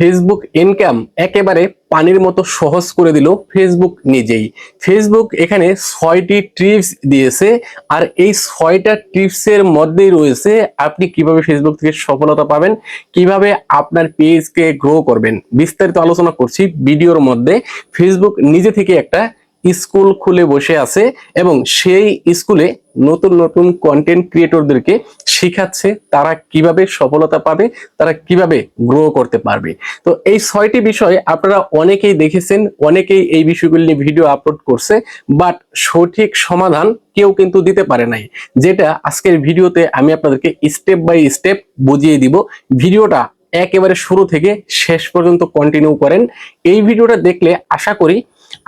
Facebook income একেবারে পানির মতো সহজ করে দিল ফেসবুক নিজেই। ফেসবুক এখানে ছয়টি টিপস দিয়েছে আর এই ছয়টা টিপসের মধ্যেই রয়েছে আপনি কীভাবে ফেসবুক থেকে সফলতা পাবেন, কীভাবে আপনার পেজকে গ্রো করবেন। বিস্তারিত আলোচনা করছি ভিডিওর মধ্যে। ফেসবুক নিজে থেকে একটা স্কুল খুলে বসে আছে এবং সেই স্কুলে নতুন নতুন কন্টেন্ট ক্রিয়েটরদেরকে শিখাচ্ছে তারা কীভাবে সফলতা পাবে, তারা কীভাবে গ্রো করতে পারবে। তো এই ছয়টি বিষয় আপনারা অনেকেই দেখেছেন, অনেকেই এই বিষয়গুলি নিয়ে ভিডিও আপলোড করছে বাট সঠিক সমাধান কেউ কিন্তু দিতে পারে নাই। যেটা আজকের ভিডিওতে আমি আপনাদেরকে স্টেপ বাই স্টেপ বুঝিয়ে দিব। ভিডিওটা একেবারে শুরু থেকে শেষ পর্যন্ত কন্টিনিউ করেন। এই ভিডিওটা দেখলে আশা করি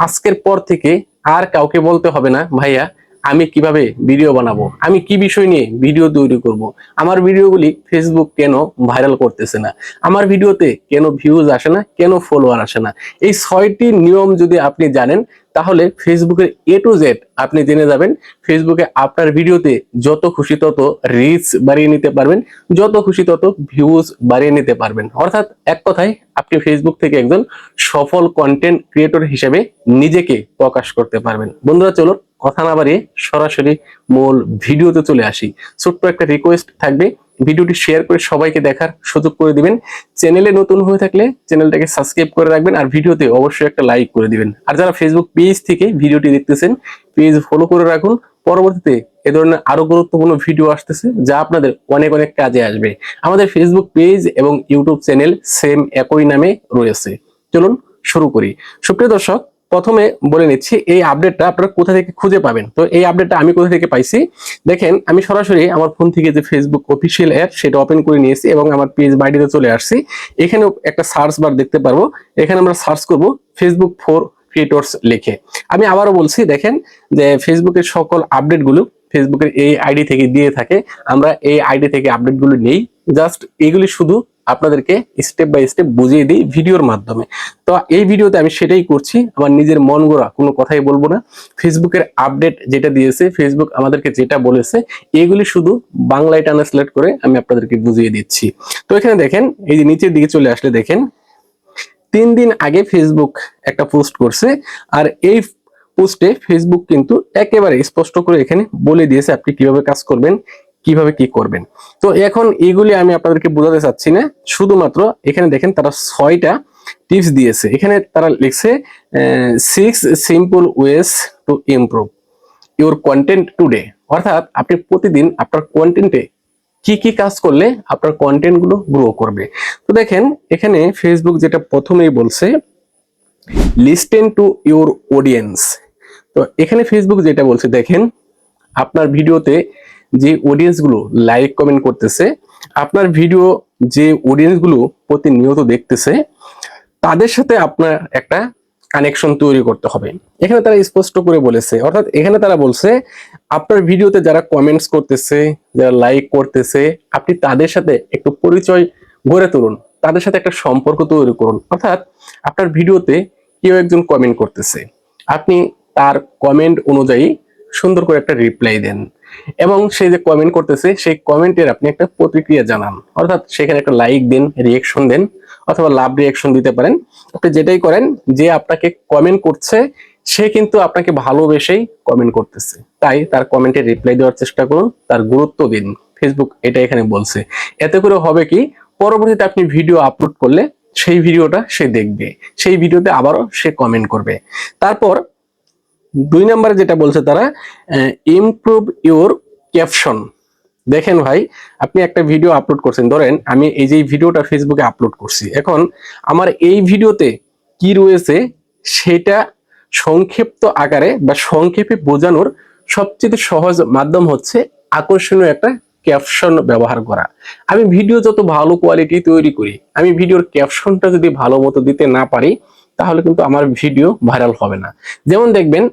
আজকের পর থেকে আর কাউকে বলতে হবে না, ভাইয়া। আমি কীভাবে ভিডিও বানাবো? আমি কি বিষয় নিয়ে ভিডিও তৈরি করব। আমার ভিডিওগুলি ফেসবুক কেন ভাইরাল করতেছে না? আমার ভিডিওতে কেন ভিউজ আসে না? কেন ফলোয়ার আসে না? এই ছয়টি নিয়ম যদি আপনি জানেন, তাহলে ফেসবুকের এ টু জেড আপনি জেনে যাবেন। ফেসবুকে আপনার ভিডিওতে যত খুশি তত রিচ বাড়িয়ে নিতে পারবেন, যত খুশি তত ভিউজ বাড়িয়ে নিতে পারবেন। অর্থাৎ এক কথায়, আপনি ফেসবুক থেকে একজন সফল কন্টেন্ট ক্রিয়েটর হিসেবে নিজেকে প্রকাশ করতে পারবেন। বন্ধুরা চলো কথা না বাড়িয়ে সরাসরি মূল ভিডিওতে চলে আসি। ছোট্ট একটা রিকোয়েস্ট থাকবে, ভিডিওটি শেয়ার করে সবাইকে দেখার সুযোগ করে দিবেন। চ্যানেলে নতুন হয়ে থাকলে চ্যানেলটাকে সাবস্ক্রাইব করে রাখবেন আর ভিডিওতে অবশ্যই একটা লাইক করে দিবেন। আর যারা ফেসবুক পেজ থেকে ভিডিওটি দেখতেছেন পেজ ফলো করে রাখুন। পরবর্তীতে এ ধরনের আরও গুরুত্বপূর্ণ ভিডিও আসতেছে, যা আপনাদের অনেক অনেক কাজে আসবে। আমাদের ফেসবুক পেজ এবং ইউটিউব চ্যানেল সেম একই নামে রয়েছে। চলুন শুরু করি। সুপ্রিয় দর্শক প্রথমে বলে নিচ্ছি, এই আপডেটটা আপনারা কোথা থেকে খুঁজে পাবেন? তো এই আপডেটটা আমি কোথা থেকে পাইছি? দেখেন, আমি সরাসরি আমার ফোন থেকে যে ফেসবুক অফিসিয়াল অ্যাপ সেটা ওপেন করে নিয়েছি এবং আমার পেজ বাইডিতে চলে আসছি। এখানে একটা সার্চ বার দেখতে পারব। এখানে আমরা সার্চ করব ফেসবুক ফর ক্রিয়েটরস লিখে। আমি আবারও বলছি, দেখেন, যে ফেসবুকের সকল আপডেটগুলো ফেসবুকের এই আইডি থেকে দিয়ে থাকে। আমরা এই আইডি থেকে আপডেটগুলো নেই। জাস্ট এগুলি শুধু আপনাদেরকে স্টেপ বাই স্টেপ বুঝিয়ে দিই ভিডিওর মাধ্যমে। তো এই ভিডিওতে আমি সেটাই করছি। আমার নিজের মন গড়া, কোনো কথাই বলব না। ফেসবুকের আপডেট যেটা দিয়েছে ফেসবুক আমাদেরকে যেটা বলেছে, এগুলি শুধু বাংলায় ট্রান্সলেট করে আমি আপনাদেরকে বুঝিয়ে দিচ্ছি। তো এখানে দেখেন, এই যে নিচের দিকে চলে আসলে দেখেন, তিন দিন আগে ফেসবুক একটা পোস্ট করছে, আর এই পোস্টে ফেসবুক কিন্তু একেবারে স্পষ্ট করে এখানে বলে দিয়েছে আপনি কীভাবে কাজ করবেন। কীভাবে কি করবেন? তো এখন এগুলি আমি আপনাদেরকে বোঝাতে চাচ্ছি না। শুধুমাত্র এখানে দেখেন তারা ছয়টা টিপস দিয়েছে। এখানে তারা লিখছে six simple ways to improve your content today অর্থাৎ আপনি প্রতিদিন আপনার কন্টেন্টে কি কি কাজ করলে আপনার কন্টেন্টগুলো গ্রো করবে। তো দেখেন, এখানে ফেসবুক যেটা প্রথমেই বলছে লিস্টেন টু ইউর অডিয়েন্স তো এখানে ফেসবুক যেটা বলছে, দেখেন, আপনার ভিডিওতে যে অডিয়েন্সগুলো লাইক কমেন্ট করতেছে, আপনার ভিডিও যে অডিয়েন্সগুলো প্রতিনিয়ত দেখতেছে, তাদের সাথে আপনার একটা কানেকশন তৈরি করতে হবে। এখানে তারা স্পষ্ট করে বলেছে, অর্থাৎ এখানে তারা বলছে, আপনার ভিডিওতে যারা কমেন্টস করতেছে, যারা লাইক করতেছে, আপনি তাদের সাথে একটু পরিচয় গড়ে তুলুন, তাদের সাথে একটা সম্পর্ক তৈরি করুন। অর্থাৎ আপনার ভিডিওতে কেউ একজন কমেন্ট করতেছে, আপনি তার কমেন্ট অনুযায়ী সুন্দর করে একটা রিপ্লাই দেন। এবং সে যে কমেন্ট করতেছে, সেই কমেন্টের আপনি একটা প্রতিক্রিয়া জানান। অর্থাৎ সেখানে একটা লাইক দেন রিয়েকশন দেন, অথবা লাভ রিয়েকশন দিতে পারেন। আপনি যেটাই করেন, যে আপনাকে কমেন্ট করছে, সে কিন্তু আপনাকে ভালোবেসেই কমেন্ট করতেছে। তাই তার কমেন্টে রিপ্লাই দেওয়ার চেষ্টা করুন, তার গুরুত্ব দিন। ফেসবুক এটা এখানে বলছে। এতে করে হবে কি, পরবর্তীতে আপনি ভিডিও আপলোড করলে সেই ভিডিওটা সে দেখবে। সেই ভিডিওতে আবারও সে কমেন্ট করবে। তারপর দুই নম্বরে যেটা বলছে তারা ইমপ্রুভ ইউর ক্যাপশন দেখেন ভাই, আপনি একটা ভিডিও আপলোড করছেন। ধরেন, আমি এই যে ভিডিওটা ফেসবুকে আপলোড করছি। এখন আমার এই ভিডিওতে কি রয়েছে, সেটা সংক্ষিপ্ত আকারে বা সংক্ষেপে বোঝানোর সবচেয়ে সহজ মাধ্যম হচ্ছে আকর্ষণীয় একটা ক্যাপশন ব্যবহার করা। আমি ভিডিও যত ভালো কোয়ালিটি তৈরি করি, আমি ভিডিওর ক্যাপশনটা যদি ভালো মতো দিতে না পারি, তাহলে কিন্তু আমার ভিডিও ভাইরাল হবে না। যেমন দেখবেন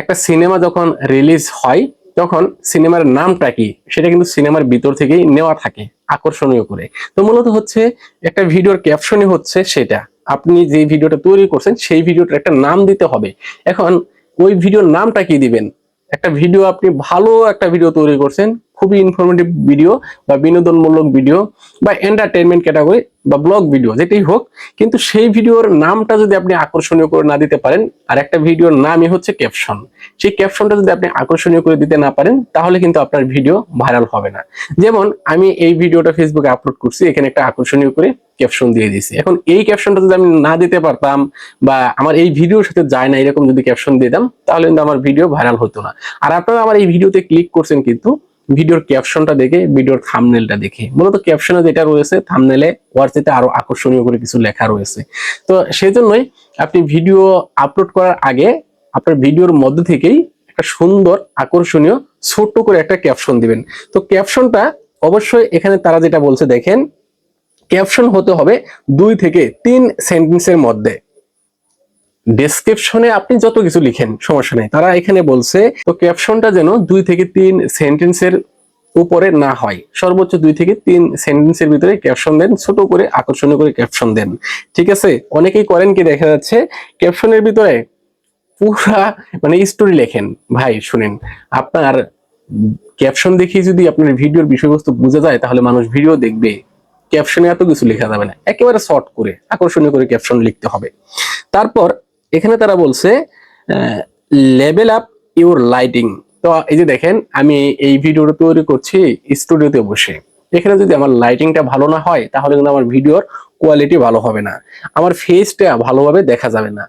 একটা সিনেমা যখন রিলিজ হয়, তখন সিনেমার নামটা কি? সেটা কিন্তু সিনেমার ভিতর থেকেই নেওয়া থাকে, আকর্ষণীয় করে। তো মূলত হচ্ছে একটা ভিডিওর ক্যাপশনই হচ্ছে সেটা। আপনি যে ভিডিওটা তৈরি করছেন, সেই ভিডিওটার একটা নাম দিতে হবে। এখন ওই ভিডিওর নামটা কি দিবেন? একটা ভিডিও আপনি ভালো একটা ভিডিও তৈরি করছেন খুবই ইনফরমেটিভ ভিডিও বা বিনোদনমূলক ভিডিও বা এন্টারটেনমেন্ট ক্যাটাগরি বা ব্লগ ভিডিও যেটাই হোক। কিন্তু সেই ভিডিওর নামটা যদি আপনি আকর্ষণীয় করে না দিতে পারেন, আর একটা ভিডিওর নামই হচ্ছে ক্যাপশন সেই ক্যাপশনটা যদি আপনি আকর্ষণীয় করে দিতে না পারেন, তাহলে কিন্তু আপনার ভিডিও ভাইরাল হবে না। যেমন, আমি এই ভিডিওটা ফেসবুকে আপলোড করছি, এখানে একটা আকর্ষণীয় করে ক্যাপশন দিয়ে দিয়েছি। এখন এই ক্যাপশনটা যদি আমি না দিতে পারতাম বা আমার এই ভিডিওর সাথে যায় না, এরকম যদি ক্যাপশন দিতাম, তাহলে কিন্তু আমার ভিডিও ভাইরাল হতো না। আর আপনারা আমার এই ভিডিওতে ক্লিক করছেন কিন্তু ভিডিওর ক্যাপশনটা দেখে, ভিডিওর থামনেলটা দেখে। মূলত ক্যাপশনে যেটা রয়েছে থামনেলে ওয়ার্সিতে আরও আকর্ষণীয় করে কিছু লেখা রয়েছে। তো সেই জন্যই আপনি ভিডিও আপলোড করার আগে আপনার ভিডিওর মধ্যে থেকেই একটা সুন্দর, আকর্ষণীয়, ছোট্ট করে একটা ক্যাপশন দিবেন। তো ক্যাপশনটা অবশ্যই এখানে তারা যেটা বলছে, দেখেন ক্যাপশন হতে হবে দুই থেকে তিন সেন্টেন্সের মধ্যে। ডেসক্রিপশনে আপনি যত কিছু লিখেন, সমস্যা নেই। তারা এখানে বলছে, তো ক্যাপশনটা যেন দুই থেকে তিন সেন্টেন্সের উপরে না হয়। সর্বোচ্চ দুই থেকে তিন সেন্টেন্সের ভিতরে ক্যাপশন দেন, ছোট করে আকর্ষণীয় করে ক্যাপশন দেন। ঠিক আছে? অনেকেই করেন কি দেখা যাচ্ছে ক্যাপশনের ভিতরে পুরা মানে স্টোরি লেখেন। ভাই, শুনেন, আপনার ক্যাপশন দেখে যদি আপনার ভিডিওর বিষয়বস্তু বোঝা যায়, তাহলে মানুষ ভিডিও দেখবে। ক্যাপশনে এত কিছু লেখা যাবে না। একেবারে শর্ট করে, আকর্ষণীয় করে ক্যাপশন লিখতে হবে। তারপর এখানে তারা বলছে লেভেল আপ ইউর লাইটিং তো এই যে দেখেন, আমি এই ভিডিওটা তৈরি করছি স্টুডিওতে বসে। এখানে যদি আমার লাইটিংটা ভালো না হয়, তাহলে কিন্তু আমার ভিডিওর কোয়ালিটি ভালো হবে না। আমার ফেসটা ভালোভাবে দেখা যাবে না।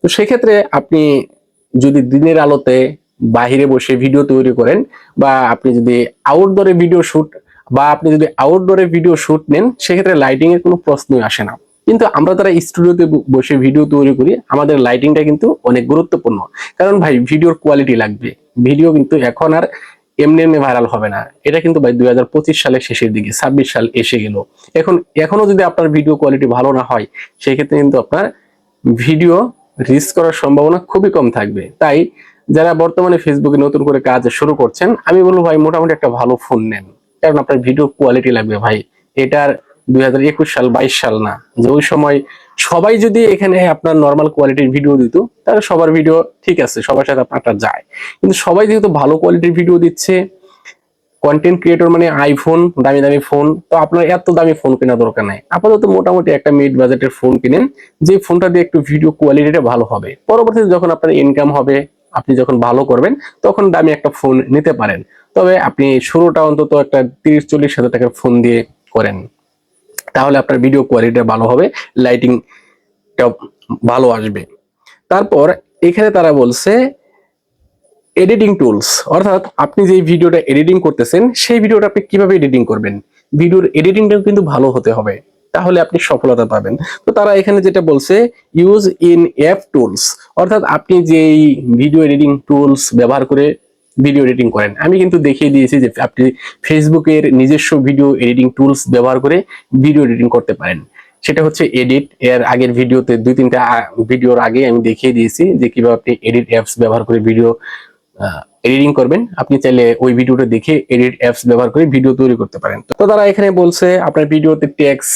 তো সেক্ষেত্রে আপনি যদি দিনের আলোতে বাহিরে বসে ভিডিও তৈরি করেন, বা আপনি যদি আউটডোরে ভিডিও শুট বা আপনি যদি আউটডোরে ভিডিও শুট নেন, সেক্ষেত্রে লাইটিংয়ের কোনো প্রশ্নই আসে না। কিন্তু আমরা তারা স্টুডিওতে বসে ভিডিও তৈরি করি, আমাদের লাইটিংটা কিন্তু অনেক গুরুত্বপূর্ণ। কারণ ভাই ভিডিওর কোয়ালিটি লাগবে। ভিডিও কিন্তু এখন আর এমনি এমনি ভাইরাল হবে না। এটা কিন্তু ভাই দুই হাজার পঁচিশ সালের শেষের দিকে, ছাব্বিশ সাল এসে গেল। এখন, এখনও যদি আপনার ভিডিও কোয়ালিটি ভালো না হয়, সেক্ষেত্রে কিন্তু আপনার ভিডিও রিস্ক করার সম্ভাবনা খুবই কম থাকবে। তাই যারা বর্তমানে ফেসবুকে নতুন করে কাজ শুরু করছেন, আমি বলব ভাই, মোটামুটি একটা ভালো ফোন নেন। কারণ আপনার ভিডিও কোয়ালিটি লাগবে ভাই। এটার দুই হাজার একুশ সাল, বাইশ সাল না। যে ওই সময় সবাই যদি এখানে আপনার নর্মাল কোয়ালিটির ভিডিও দিত, তাহলে সবার ভিডিও ঠিক আছে, সবার সাথে আপনারটা যায়। কিন্তু সবাই যেহেতু ভালো কোয়ালিটির ভিডিও দিচ্ছে কন্টেন্ট ক্রিয়েটর মানে আইফোন দামি দামি ফোন তো আপনার এত দামি ফোন কেনা দরকার নাই। আপাতত মোটামুটি একটা মিড বাজেটের ফোন কিনেন, যে ফোনটা দিয়ে একটু ভিডিও কোয়ালিটিটা ভালো হবে। পরবর্তীতে যখন আপনার ইনকাম হবে, আপনি যখন ভালো করবেন, তখন দামি একটা ফোন নিতে পারেন। তবে আপনি শুরুটা অন্তত একটা তিরিশ চল্লিশ হাজার টাকার ফোন দিয়ে করেন। তাহলে আপনার ভিডিও কোয়ালিটিটা ভালো হবে লাইটিংটা ভালো আসবে। তারপর এখানে তারা বলছে এডিটিং টুলস অর্থাৎ আপনি যে ভিডিওটা এডিটিং করতেছেন, সেই ভিডিওটা আপনি কীভাবে এডিটিং করবেন? ভিডিওর এডিটিংটাও কিন্তু ভালো হতে হবে, তাহলে আপনি সফলতা পাবেন। তো তারা এখানে যেটা বলছে ইউজ ইন অ্যাপ টুলস অর্থাৎ আপনি যেই ভিডিও এডিটিং টুলস ব্যবহার করে ভিডিও এডিটিং করেন। আমি কিন্তু দেখিয়ে দিয়েছি যে আপনি ফেসবুকের নিজস্ব ভিডিও এডিটিং টুলস ব্যবহার করে ভিডিও এডিটিং করতে পারেন। সেটা হচ্ছে এডিট এর আগের ভিডিওতে দুই তিনটা ভিডিওর আগে আমি দেখিয়ে দিয়েছি যে কীভাবে আপনি এডিট অ্যাপস ব্যবহার করে ভিডিও এডিটিং করবেন। আপনি চাইলে ওই ভিডিওটা দেখে এডিট অ্যাপস ব্যবহার করে ভিডিও তৈরি করতে পারেন। তো তারা এখানে বলছে, আপনার ভিডিওতে ট্যাক্স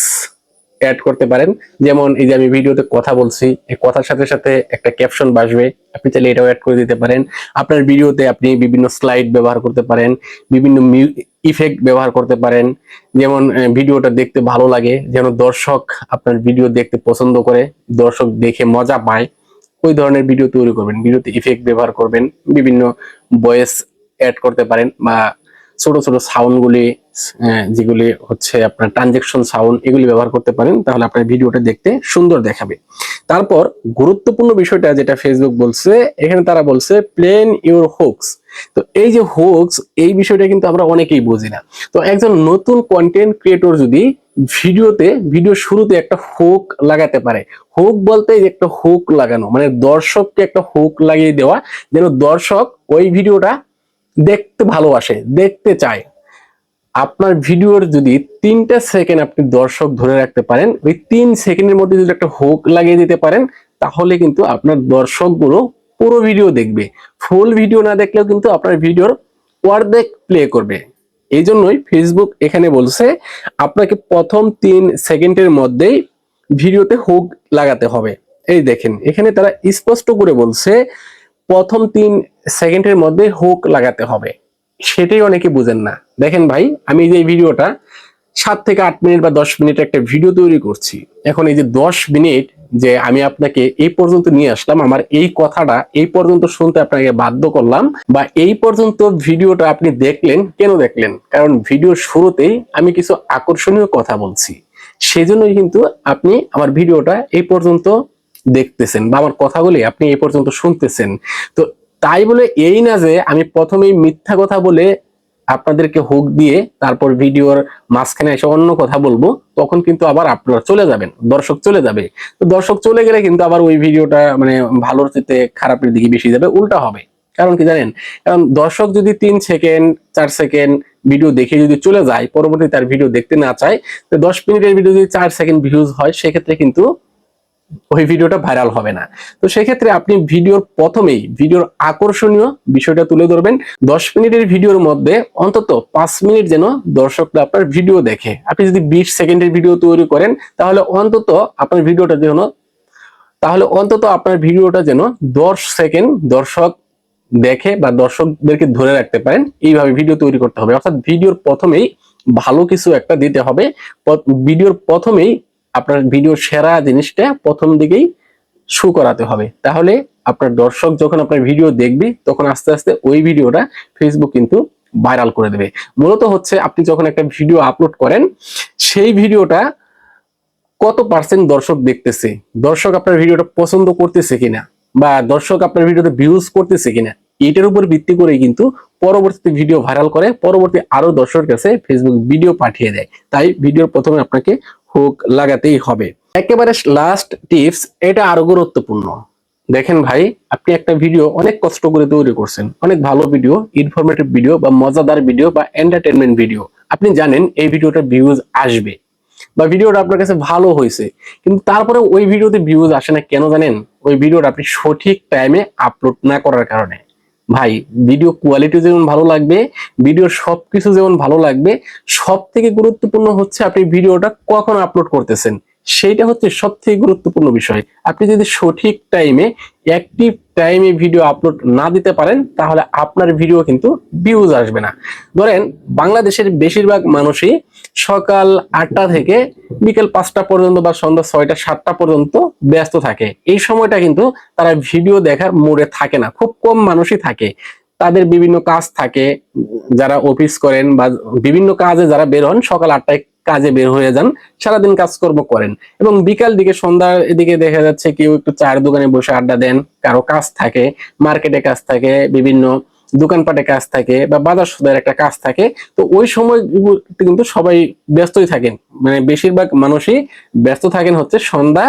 অ্যাড করতে পারেন। যেমন এই যে আমি ভিডিওতে কথা বলছি, এই কথার সাথে সাথে একটা ক্যাপশন বাসবে। আপনি চাইলে এটাও অ্যাড করে দিতে পারেন। আপনার ভিডিওতে আপনি বিভিন্ন স্লাইড ব্যবহার করতে পারেন, বিভিন্ন ইফেক্ট ব্যবহার করতে পারেন। যেমন ভিডিওটা দেখতে ভালো লাগে, যেন দর্শক আপনার ভিডিও দেখতে পছন্দ করে, দর্শক দেখে মজা পায়। ওই ধরনের ভিডিও তৈরি করবেন, ভিডিওতে ইফেক্ট ব্যবহার করবেন, বিভিন্ন ভয়েস অ্যাড করতে পারেন বা ছোট ছোট সাউন্ডগুলি যেগুলি হচ্ছে আপনার ট্রানজেকশন সাউন্ড এগুলি ব্যবহার করতে পারেন, তাহলে আপনার ভিডিওটা দেখতে সুন্দর দেখাবে। তারপর গুরুত্বপূর্ণ বিষয়টা যেটা ফেসবুক বলছে, এখানে তারা বলছে প্লেন ইউর হোক্স তো এই যে হোক্স এই বিষয়টা কিন্তু আমরা অনেকেই বুঝি না। তো একজন নতুন কন্টেন্ট ক্রিয়েটর যদি ভিডিওতে, ভিডিও শুরুতে একটা হোক লাগাতে পারে হোক বলতে একটা হোক লাগানো মানে দর্শককে একটা হোক লাগিয়ে দেওয়া, যেন দর্শক ওই ভিডিওটা দেখতে ভালোবাসে, দেখতে চায়। আপনার ভিডিওর যদি তিনটা সেকেন্ড আপনি দর্শক ধরে রাখতে পারেন, ওই তিন সেকেন্ডের মধ্যে যদি একটা হোক লাগিয়ে দিতে পারেন, তাহলে কিন্তু আপনার দর্শকগুলো পুরো ভিডিও দেখবে। ফুল ভিডিও না দেখলেও কিন্তু আপনার ভিডিওর অর্ধেক প্লে করবে। এই জন্যই ফেসবুক এখানে বলছে, আপনাকে প্রথম তিন সেকেন্ডের মধ্যেই ভিডিওতে হুক লাগাতে হবে। এই দেখেন, এখানে তারা স্পষ্ট করে বলছে প্রথম তিন সেকেন্ডের মধ্যে হুক লাগাতে হবে। সেটাই অনেকে বুঝেন না। দেখেন ভাই, আমি যে ভিডিওটা সাত থেকে আট মিনিট বা দশ মিনিট একটা ভিডিও তৈরি করছি। এখন এই যে দশ মিনিট যে আমি আপনাকে এই পর্যন্ত নিয়ে আসলাম, আমার এই কথাটা এই পর্যন্ত শুনতে আপনাকে বাধ্য করলাম বা এই পর্যন্ত ভিডিওটা আপনি দেখলেন, কেন দেখলেন? কারণ ভিডিওর শুরুতেই আমি কিছু আকর্ষণীয় কথা বলছি। সেজন্যই কিন্তু আপনি আমার ভিডিওটা এই পর্যন্ত দেখতেছেন বা আমার কথাগুলি আপনি এই পর্যন্ত শুনতেছেন। তো তাই বলে এই না যে আমি প্রথমেই মিথ্যা কথা বলে আপনাদেরকে হুক দিয়ে তারপর ভিডিওর মাঝখানে এসে অন্য কথা বলব, তখন কিন্তু আবার আপনারা চলে যাবেন, দর্শক চলে যাবে। তো দর্শক চলে গেলে কিন্তু আবার ওই ভিডিওটা মানে ভালোর চেয়ে খারাপের দিকে বেশি যাবে, উল্টা হবে। কারণ কি জানেন? কারণ দর্শক যদি তিন সেকেন্ড, চার সেকেন্ড ভিডিও দেখে যদি চলে যায়, পরবর্তী তার ভিডিও দেখতে না চায়, তো দশ মিনিটের ভিডিও যদি চার সেকেন্ড ভিউজ হয়, সেক্ষেত্রে কিন্তু ওই ভিডিওটা ভাইরাল হবে না। তো সেক্ষেত্রে আপনি ভিডিওর প্রথমেই, ভিডিওর আকর্ষণীয় বিষয়টা তুলে ধরবেন। দশ মিনিটের ভিডিওর মধ্যে অন্তত পাঁচ মিনিট যেন দর্শকরা আপনার ভিডিও দেখে। আপনি যদি বিশ সেকেন্ডের ভিডিও তৈরি করেন, তাহলে অন্তত আপনার ভিডিওটা যেন, তাহলে অন্তত আপনার ভিডিওটা যেন দশ সেকেন্ড দর্শক দেখে বা দর্শকদেরকে ধরে রাখতে পারেন। এইভাবে ভিডিও তৈরি করতে হবে। অর্থাৎ ভিডিওর প্রথমেই ভালো কিছু একটা দিতে হবে। ভিডিওর প্রথমেই আপনার ভিডিওর সেরা জিনিসটা প্রথম দিকেই শু করাতে হবে। তাহলে আপনার দর্শক যখন আপনার ভিডিও দেখবে, তখন আস্তে আস্তে ওই ভিডিওটা ফেসবুক কিন্তু ভাইরাল করে দেবে। মূলত হচ্ছে আপনি যখন একটা ভিডিও আপলোড করেন, সেই ভিডিওটা কত পার্সেন্ট দর্শক দেখতেছে? দর্শক আপনার ভিডিওটা পছন্দ করতেছে কিনা? বা দর্শক আপনার ভিডিওতে ভিউজ করতেছে কিনা? এটার উপর ভিত্তি করে কিন্তু পরবর্তীতে ভিডিও ভাইরাল করে, পরবর্তী আরও দর্শকের কাছে ফেসবুক ভিডিও পাঠিয়ে দেয়। তাই ভিডিওর প্রথমে আপনাকে হুক লাগাতেই হবে। একেবারে লাস্ট টিপস এটা আরও গুরুত্বপূর্ণ। দেখেন ভাই, আপনি একটা ভিডিও অনেক কষ্ট করে তৈরি করছেন। অনেক ভালো ভিডিও ইনফরমেটিভ ভিডিও বা মজাদার ভিডিও বা এন্টারটেনমেন্ট ভিডিও আপনি জানেন এই ভিডিওটা ভিউজ আসবে বা ভিডিওটা আপনার কাছে ভালো হয়েছে। কিন্তু তারপরে ওই ভিডিওতে ভিউজ আসে না কেন জানেন? ওই ভিডিওটা আপনি সঠিক টাইমে আপলোড না করার কারণে। ভাই ভিডিও কোয়ালিটি যেমন ভালো লাগবে ভিডিও সবকিছু যেমন ভালো লাগবে সব থেকে গুরুত্বপূর্ণ হচ্ছে আপনি ভিডিওটা কখন আপলোড করতেছেন। সেইটা হচ্ছে সব থেকে গুরুত্বপূর্ণ বিষয়। আপনি যদি সঠিক টাইমে অ্যাক্টিভ টাইমে ভিডিও আপলোড না দিতে পারেন, তাহলে আপনার ভিডিও কিন্তু ভিউজ আসবে না। ধরেন, বাংলাদেশের বেশিরভাগ মানুষই সকাল আটটা থেকে বিকেল পাঁচটা পর্যন্ত বা সন্ধ্যা ছয়টা, সাতটা পর্যন্ত ব্যস্ত থাকে। এই সময়টা কিন্তু তারা ভিডিও দেখার মোড়ে থাকে না। খুব কম মানুষই থাকে। তাদের বিভিন্ন কাজ থাকে, যারা অফিস করেন বা বিভিন্ন কাজে যারা বের হন, সকাল আটটায় কাজে বের হয়ে যান, সারাদিন কাজকর্ম করেন। এবং বিকাল দিকে, সন্ধ্যার এদিকে দেখা যাচ্ছে কেউ একটু চায়ের দোকানে বসে আড্ডা দেন, কারও কাজ থাকে, মার্কেটে কাজ থাকে, বিভিন্ন দোকানপাটে কাজ থাকে বা বাজার সদার একটা কাজ থাকে। তো ওই সময় কিন্তু সবাই ব্যস্তই থাকেন। মানে বেশিরভাগ মানুষই ব্যস্ত থাকেন হচ্ছে সন্ধ্যা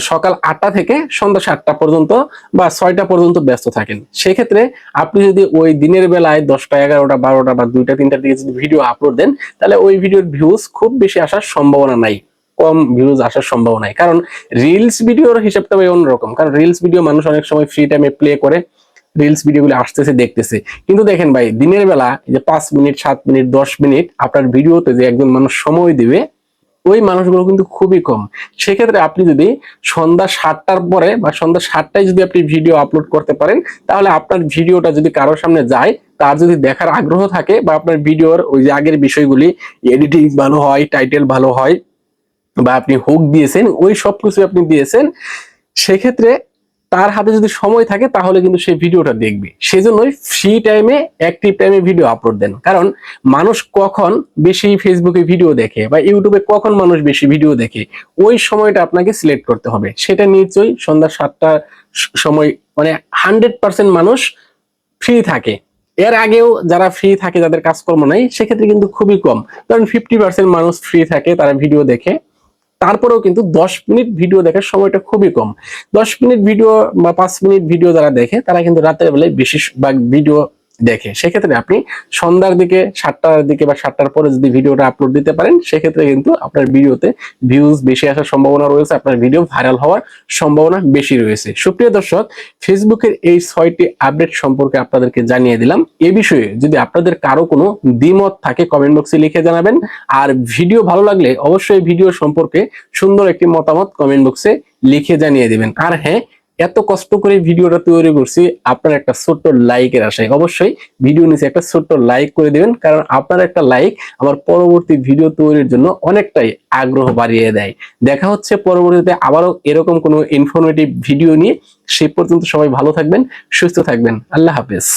সকাল আটটা থেকে সন্ধ্যা সাতটা পর্যন্ত বা ছয়টা পর্যন্ত ব্যস্ত থাকেন। সেক্ষেত্রে আপনি যদি ওই দিনের বেলায় দশটা, এগারোটা, বারোটা বা দুইটা, তিনটার দিকে যদি ভিডিও আপলোড দেন, তাহলে ওই ভিডিওর ভিউজ খুব বেশি আসার সম্ভাবনা নাই। কম ভিউজ আসার সম্ভাবনা নাই। কারণ রিলস ভিডিওর হিসাবটা অন্যরকম। কারণ রিলস ভিডিও মানুষ অনেক সময় ফ্রি টাইমে প্লে করে রিলস ভিডিওগুলো আসতেছে, দেখতেছে। কিন্তু দেখেন ভাই, দিনের বেলা যে পাঁচ মিনিট, সাত মিনিট, দশ মিনিট আপনার ভিডিওতে যে একজন মানুষ সময় দিবে ওই মানুষগুলো কিন্তু খুবই কম। সেক্ষেত্রে আপনি যদি সন্ধ্যা সাতটার পরে বা সন্ধ্যা সাতটায় যদি আপনি ভিডিও আপলোড করতে পারেন, তাহলে আপনার ভিডিওটা যদি কারোর সামনে যায়, তার যদি দেখার আগ্রহ থাকে বা আপনার ভিডিওর ওই যে আগের বিষয়গুলি এডিটিং ভালো হয় টাইটেল ভালো হয়, বা আপনি হুক দিয়েছেন, ওই সব কিছু আপনি দিয়েছেন, সেক্ষেত্রে তার হাতে যদি সময় থাকে, তাহলে কিন্তু সেই ভিডিওটা দেখবে। সেজন্যই ফ্রি টাইমে অ্যাক্টিভ টাইমে ভিডিও আপলোড দেন। কারণ মানুষ কখন বেশি ফেসবুকে ভিডিও দেখে বা ইউটিউবে কখন মানুষ বেশি ভিডিও দেখে, ওই সময়টা আপনাকে সিলেক্ট করতে হবে। সেটা নিশ্চয়ই সন্ধ্যা সাতটার সময় মানে হান্ড্রেড পার্সেন্ট মানুষ ফ্রি থাকে। এর আগেও যারা ফ্রি থাকে, যাদের কাজকর্ম নাই, সেক্ষেত্রে কিন্তু খুবই কম। কারণ ফিফটি পার্সেন্ট মানুষ ফ্রি থাকে, তারা ভিডিও দেখে। তারপরেও কিন্তু দশ মিনিট ভিডিও দেখার সময়টা খুবই কম। দশ মিনিট ভিডিও বা পাঁচ মিনিট ভিডিও যারা দেখে, তারা কিন্তু রাতের বেলায় বেশিরভাগ ভিডিও দেখে। সেক্ষেত্রে আপনি সন্ধ্যার দিকে, সাতটার দিকে বা সাতটার পরে যদি ভিডিওটা আপলোড দিতে পারেন, সেক্ষেত্রে কিন্তু আপনার ভিডিওতে ভিউজ বেশি আসার সম্ভাবনা রয়েছে, আপনার ভিডিও ভাইরাল হওয়ার সম্ভাবনা বেশি রয়েছে। সুপ্রিয় দর্শক ফেসবুকের এই ছয়টি আপডেট সম্পর্কে আপনাদেরকে জানিয়ে দিলাম। এ বিষয়ে যদি আপনাদের কারও কোনো দ্বিমত থাকে কমেন্ট বক্সে লিখে জানাবেন। আর ভিডিও ভালো লাগলে অবশ্যই ভিডিও সম্পর্কে সুন্দর একটি মতামত কমেন্ট বক্সে লিখে জানিয়ে দিবেন। আর হ্যাঁ এত কষ্ট করে ভিডিওটা তৈরি করছি, আপনার একটা ছোট্ট লাইকের আশায়। অবশ্যই ভিডিও নিচে একটা ছোট্ট লাইক করে দিবেন, কারণ আপনার একটা লাইক আমার পরবর্তী ভিডিও তৈরির জন্য অনেকটাই আগ্রহ বাড়িয়ে দেয়। দেখা হচ্ছে পরবর্তীতে আবারও এরকম কোনো ইনফরমেটিভ ভিডিও নিয়ে। সে পর্যন্ত সবাই ভালো থাকবেন, সুস্থ থাকবেন। আল্লাহ হাফেজ।